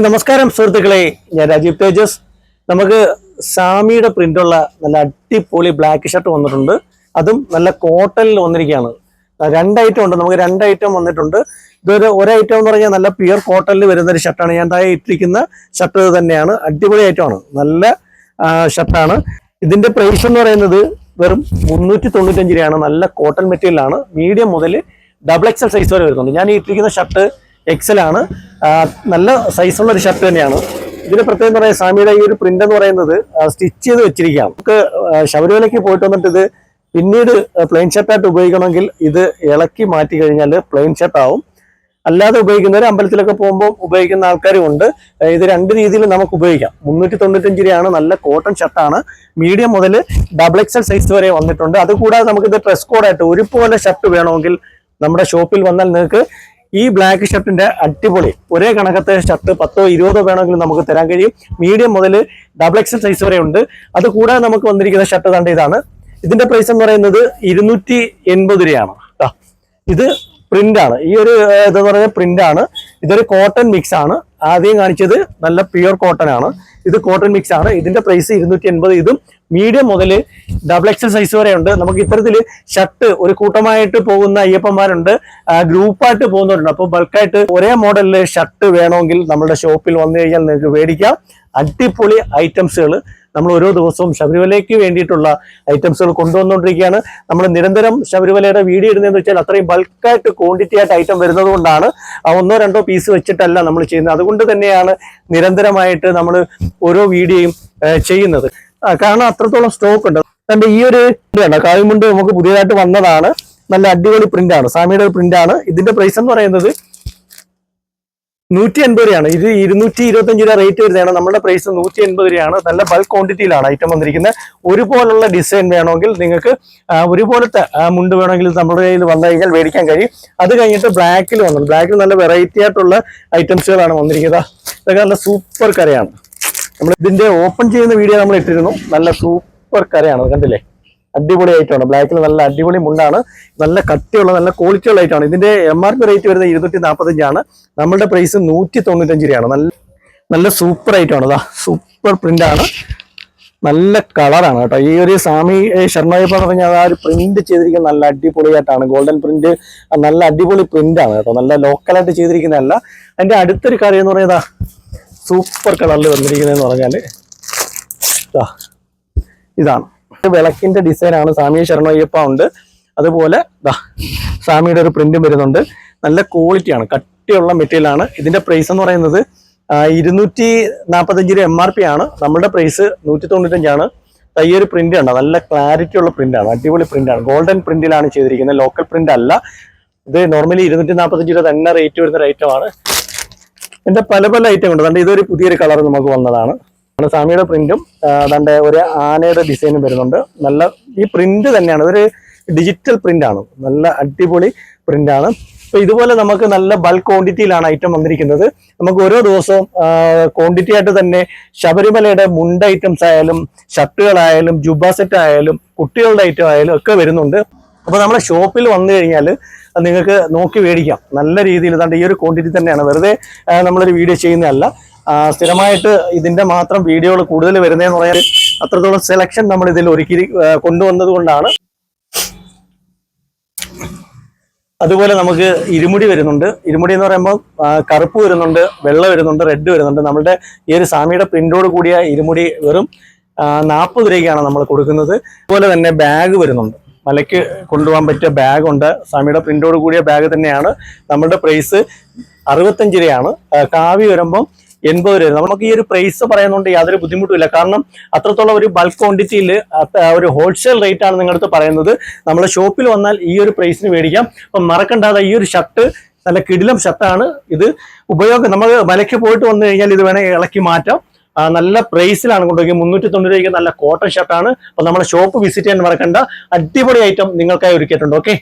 നമസ്കാരം സുഹൃത്തുക്കളെ. ഞാൻ രാജീവ് തേജസ്. നമുക്ക് സാമിയുടെ പ്രിന്റുള്ള നല്ല അടിപൊളി ബ്ലാക്ക് ഷർട്ട് വന്നിട്ടുണ്ട്. അതും നല്ല കോട്ടണിൽ വന്നിരിക്കുകയാണ്. രണ്ട് ഐറ്റം ഉണ്ട്. നമുക്ക് രണ്ട് ഐറ്റം വന്നിട്ടുണ്ട്. ഇതൊരു ഒരു ഐറ്റം എന്ന് പറഞ്ഞാൽ നല്ല പ്യുർ കോട്ടണിൽ വരുന്ന ഒരു ഷർട്ടാണ് ഞാൻ താഴെ ഇട്ടിരിക്കുന്ന ഷർട്ട് തന്നെയാണ്. അടിപൊളി ഐറ്റമാണ് നല്ല ഷർട്ടാണ് ഇതിന്റെ പ്രൈസ് എന്ന് പറയുന്നത് വെറും മുന്നൂറ്റി തൊണ്ണൂറ്റഞ്ച് രൂപയാണ്. നല്ല കോട്ടൺ മെറ്റീരിയലാണ് മീഡിയം മുതൽ ഡബിൾ എക്സൽ സൈസ് വരെ വരുന്നുണ്ട്. ഞാൻ ഇട്ടിരിക്കുന്ന ഷർട്ട് എക്സൽ ആണ്. നല്ല സൈസുള്ള ഒരു ഷർട്ട് തന്നെയാണ്. ഇതിന് പ്രത്യേകം പറയാം സാമിയുടെ ഈ ഒരു പ്രിന്റ് എന്ന് പറയുന്നത് സ്റ്റിച്ച് ചെയ്ത് വെച്ചിരിക്കാം നമുക്ക് ശബരിമലയ്ക്ക് പോയിട്ട് വന്നിട്ട് ഇത് പിന്നീട് പ്ലെയിൻ ഷർട്ടായിട്ട് ഉപയോഗിക്കണമെങ്കിൽ ഇത് ഇളക്കി മാറ്റി കഴിഞ്ഞാൽ പ്ലെയിൻ ഷർട്ടാവും അല്ലാതെ ഉപയോഗിക്കുന്നവർ അമ്പലത്തിലൊക്കെ പോകുമ്പോൾ ഉപയോഗിക്കുന്ന ആൾക്കാരും ഉണ്ട്. ഇത് രണ്ട് രീതിയിൽ നമുക്ക് ഉപയോഗിക്കാം. മുന്നൂറ്റി തൊണ്ണൂറ്റഞ്ച് രൂപയാണ് നല്ല കോട്ടൺ ഷർട്ടാണ് മീഡിയം മുതൽ ഡബിൾ എക്സൽ സൈസ് വരെ വന്നിട്ടുണ്ട്. അതുകൂടാതെ നമുക്കിത് ഡ്രസ് കോഡായിട്ട് ഒരുപോലെ ഷർട്ട് വേണമെങ്കിൽ നമ്മുടെ ഷോപ്പിൽ വന്നാൽ നിങ്ങൾക്ക് ഈ ബ്ലാക്ക് ഷർട്ടിന്റെ അടിപൊളി. ഒരേ കണക്കത്തെ ഷർട്ട് പത്തോ ഇരുപതോ വേണമെങ്കിലും നമുക്ക് തരാൻ കഴിയും. മീഡിയം മുതൽ ഡബിൾ എക്സൽ സൈസ് വരെ ഉണ്ട്. അത് കൂടാതെ നമുക്ക് വന്നിരിക്കുന്ന ഷർട്ട് കണ്ട ഇതാണ്. ഇതിന്റെ പ്രൈസ് എന്ന് പറയുന്നത് ഇരുന്നൂറ്റി എൺപത് രൂപയാണ്. ഇത് പ്രിന്റ് ആണ്. ഈ ഒരു ഇതെന്ന് പറയുന്നത് പ്രിന്റ് ആണ്. ഇതൊരു കോട്ടൺ മിക്സ് ആണ്. ആദ്യം കാണിച്ചത് നല്ല പ്യുവർ കോട്ടൺ ആണ്. ഇത് കോട്ടൺ മിക്സ് ആണ്. ഇതിന്റെ പ്രൈസ് ഇരുന്നൂറ്റി എൺപത് ഇതും മീഡിയം മുതൽ ഡബിൾ എക്സൽ സൈസ് വരെ ഉണ്ട്. നമുക്ക് ഇത്തരത്തിൽ ഷർട്ട് ഒരു കൂട്ടമായിട്ട് പോകുന്ന അയ്യപ്പന്മാരുണ്ട്. ഗ്രൂപ്പായിട്ട് പോകുന്നവരുണ്ട്. അപ്പോൾ ബൾക്കായിട്ട് ഒരേ മോഡലിൽ ഷർട്ട് വേണമെങ്കിൽ നമ്മുടെ ഷോപ്പിൽ വന്നു കഴിഞ്ഞാൽ നിങ്ങൾക്ക് മേടിക്കാം. അടിപൊളി ഐറ്റംസുകൾ നമ്മൾ ഓരോ ദിവസവും ശബരിമലയ്ക്ക് വേണ്ടിയിട്ടുള്ള ഐറ്റംസുകൾ കൊണ്ടുവന്നുകൊണ്ടിരിക്കുകയാണ്. നമ്മൾ നിരന്തരം ശബരിമലയുടെ വീഡിയോ ഇടുന്നതെന്ന് വെച്ചാൽ അത്രയും ബൾക്കായിട്ട് ക്വാണ്ടിറ്റി ആയിട്ട് ഐറ്റം വരുന്നത് കൊണ്ടാണ്. ഒന്നോ രണ്ടോ പീസ് വെച്ചിട്ടല്ല നമ്മൾ ചെയ്യുന്നത്. അതുകൊണ്ട് തന്നെയാണ് നിരന്തരമായിട്ട് നമ്മൾ ഓരോ വീഡിയോയും ചെയ്യുന്നത്. കാരണം അത്രത്തോളം സ്റ്റോക്ക് ഉണ്ട്. തന്റെ ഈ ഒരു ഇതാണ് കായുമുണ്ട് നമുക്ക് പുതിയതായിട്ട് വന്നതാണ്. നല്ല അടിപൊളി പ്രിന്റ് ആണ്. സാമിയുടെ പ്രിന്റ് ആണ്. ഇതിന്റെ പ്രൈസ് എന്ന് പറയുന്നത് നൂറ്റി എൺപത് രൂപയാണ്. ഇത് ഇരുന്നൂറ്റി ഇരുപത്തഞ്ച് രൂപ റേറ്റ് വരുന്നതാണ്. നമ്മുടെ പ്രൈസ് നൂറ്റി എൺപത് രൂപയാണ്. നല്ല ബൾക്ക് ക്വാണ്ടിറ്റിയിലാണ് ഐറ്റം വന്നിരിക്കുന്നത്. ഒരുപോലുള്ള ഡിസൈൻ വേണമെങ്കിൽ നിങ്ങൾക്ക് ഒരുപോലത്തെ മുണ്ട് വേണമെങ്കിൽ നമ്മുടെ കയ്യിൽ വന്നു കഴിഞ്ഞാൽ മേടിക്കാൻ കഴിയും. അത് കഴിഞ്ഞിട്ട് ബ്ലാക്കിൽ വന്നു. ബ്ലാക്കിൽ നല്ല വെറൈറ്റി ആയിട്ടുള്ള ഐറ്റംസുകളാണ് വന്നിരിക്കുന്നത്. ഇതൊക്കെ നല്ല സൂപ്പർ കരയാണ്. നമ്മൾ ഇതിന്റെ ഓപ്പൺ ചെയ്യുന്ന വീഡിയോ നമ്മൾ ഇട്ടിരുന്നു. നല്ല സൂപ്പർ കരയാണ്. കണ്ടില്ലേ? അടിപൊളി ഐറ്റമാണ് ബ്ലാക്കിൽ നല്ല അടിപൊളി മുണ്ടാണ്. നല്ല കട്ടിയുള്ള നല്ല ക്വാളിറ്റിയുള്ള ഐറ്റമാണ് ഇതിന്റെ എം ആർ പി റേറ്റ് വരുന്നത് ഇരുന്നൂറ്റി നാൽപ്പത്തഞ്ചാണ് നമ്മളുടെ പ്രൈസ് നൂറ്റി തൊണ്ണൂറ്റഞ്ച് രൂപയാണ്. നല്ല നല്ല സൂപ്പർ ആയിട്ടാണ് അതാ സൂപ്പർ പ്രിന്റ് ആണ്. നല്ല കളറാണ് കേട്ടോ. ഈ ഒരു സ്വാമി ശർമ്മയപ്പ എന്ന് പറഞ്ഞാൽ ആ ഒരു പ്രിന്റ് ചെയ്തിരിക്കുന്ന നല്ല അടിപൊളിയായിട്ടാണ്. ഗോൾഡൻ പ്രിന്റ് നല്ല അടിപൊളി പ്രിന്റ് ആണ് കേട്ടോ. നല്ല ലോക്കലായിട്ട് ചെയ്തിരിക്കുന്നതല്ല. അതിന്റെ അടുത്തൊരു കറി എന്ന് പറയുന്നത് സൂപ്പർ കളറിൽ വന്നിരിക്കുന്നതെന്ന് പറഞ്ഞാൽ ദാ, ഇതാണ്. ഇത് വിളക്കിന്റെ ഡിസൈൻ ആണ്. സ്വാമി ശരണയ്യപ്പ ഉണ്ട്. അതുപോലെ സ്വാമിയുടെ ഒരു പ്രിന്റും വരുന്നുണ്ട്. നല്ല ക്വാളിറ്റിയാണ് കട്ടിയുള്ള മെറ്റീരിയൽ ആണ്. ഇതിന്റെ പ്രൈസ് എന്ന് പറയുന്നത് ഇരുന്നൂറ്റി നാൽപ്പത്തഞ്ച് രൂപ എം ആർ പി ആണ്. നമ്മുടെ പ്രൈസ് നൂറ്റി തൊണ്ണൂറ്റഞ്ചാണ് തയ്യൊരു പ്രിന്റ് ആണ് നല്ല ക്ലാരിറ്റി ഉള്ള പ്രിന്റാണ് അടിപൊളി പ്രിന്റാണ് ഗോൾഡൻ പ്രിന്റിലാണ് ചെയ്തിരിക്കുന്നത്. ലോക്കൽ പ്രിന്റ് അല്ല. ഇത് നോർമലി ഇരുന്നൂറ്റി നാൽപ്പത്തഞ്ച് രൂപ തന്നെ റേറ്റ് വരുന്ന ഒരു ഐറ്റമാണ് ഇതിന്റെ പല പല ഐറ്റം ഉണ്ട്. അതുകൊണ്ട് ഇതൊരു പുതിയൊരു കളർ നമുക്ക് വന്നതാണ്. ആണ് സ്വാമിയുടെ പ്രിന്റും അതാണ്ട് ഒരു ആനയുടെ ഡിസൈനും വരുന്നുണ്ട്. നല്ല ഈ പ്രിന്റ് തന്നെയാണ് ഇതൊരു ഡിജിറ്റൽ പ്രിന്റ് ആണ്. നല്ല അടിപൊളി പ്രിന്റ് ആണ്. അപ്പൊ ഇതുപോലെ നമുക്ക് നല്ല ബൾക്ക് ക്വാണ്ടിറ്റിയിലാണ് ഐറ്റം വന്നിരിക്കുന്നത്. നമുക്ക് ഓരോ ദിവസവും ക്വാണ്ടിറ്റി ആയിട്ട് തന്നെ ശബരിമലയുടെ മുണ്ട ഐറ്റംസ് ആയാലും ഷർട്ടുകളായാലും ജുബ സെറ്റ് ആയാലും കുട്ടികളുടെ ഐറ്റം ആയാലും ഒക്കെ വരുന്നുണ്ട്. അപ്പൊ നമ്മുടെ ഷോപ്പിൽ വന്നു കഴിഞ്ഞാൽ നിങ്ങൾക്ക് നോക്കി മേടിക്കാം. നല്ല രീതിയിൽ ഇതാണ്ട് ഈ ഒരു ക്വാണ്ടിറ്റി തന്നെയാണ്. വെറുതെ നമ്മളൊരു വീഡിയോ ചെയ്യുന്നതല്ല. സ്ഥിരമായിട്ട് ഇതിന്റെ മാത്രം വീഡിയോകൾ കൂടുതൽ വരുന്നതെന്ന് പറഞ്ഞാൽ അത്രത്തോളം സെലക്ഷൻ നമ്മൾ ഇതിൽ ഒരുക്കി കൊണ്ടുവന്നത് കൊണ്ടാണ്. അതുപോലെ നമുക്ക് ഇരുമുടി വരുന്നുണ്ട്. ഇരുമുടി എന്ന് പറയുമ്പോൾ കറുപ്പ് വരുന്നുണ്ട് വെള്ള വരുന്നുണ്ട് റെഡ് വരുന്നുണ്ട്. നമ്മുടെ ഈ ഒരു സാമിയുടെ പ്രിന്റോട് കൂടിയ ഇരുമുടി വെറും നാൽപ്പത് രൂപയ്ക്കാണ് നമ്മൾ കൊടുക്കുന്നത്. അതുപോലെ തന്നെ ബാഗ് വരുന്നുണ്ട്. മലയ്ക്ക് കൊണ്ടുപോകാൻ പറ്റിയ ബാഗുണ്ട് ഉണ്ട്. സ്വാമിയുടെ പ്രിന്റോട് കൂടിയ ബാഗ് തന്നെയാണ്. നമ്മളുടെ പ്രൈസ് അറുപത്തഞ്ച് രൂപയാണ്. കാവി വരുമ്പം എൺപത് രൂപ. നമുക്ക് ഈ ഒരു പ്രൈസ് പറയുന്നുണ്ട് യാതൊരു ബുദ്ധിമുട്ടില്ല കാരണം അത്രത്തോളം ഒരു ബൾക്ക് ക്വാണ്ടിറ്റിയിൽ ഒരു ഹോൾസെയിൽ റേറ്റ് ആണ് നിങ്ങളുടെ അടുത്ത് പറയുന്നത് നമ്മൾ ഷോപ്പിൽ വന്നാൽ ഈ ഒരു പ്രൈസിന് മേടിക്കാം. അപ്പം മറക്കണ്ടാതെ ഈ ഒരു ഷർട്ട് നല്ല കിടിലം ഷർട്ടാണ് ഇത്. ഉപയോഗം നമ്മൾ മലയ്ക്ക് പോയിട്ട് വന്നു കഴിഞ്ഞാൽ ഇത് വേണമെങ്കിൽ ഇളക്കി മാറ്റാം. നല്ല പ്രൈസിലാണ് കൊണ്ടുപോയി. മുന്നൂറ്റി തൊണ്ണൂറ് രൂപയ്ക്ക് നല്ല കോട്ടൺ ഷർട്ടാണ് അപ്പൊ നമ്മുടെ ഷോപ്പ് വിസിറ്റ് ചെയ്യാൻ മറക്കണ്ട. അടിപൊളി ഐറ്റം നിങ്ങൾക്കായി ഒരുക്കിയിട്ടുണ്ട്. ഓക്കെ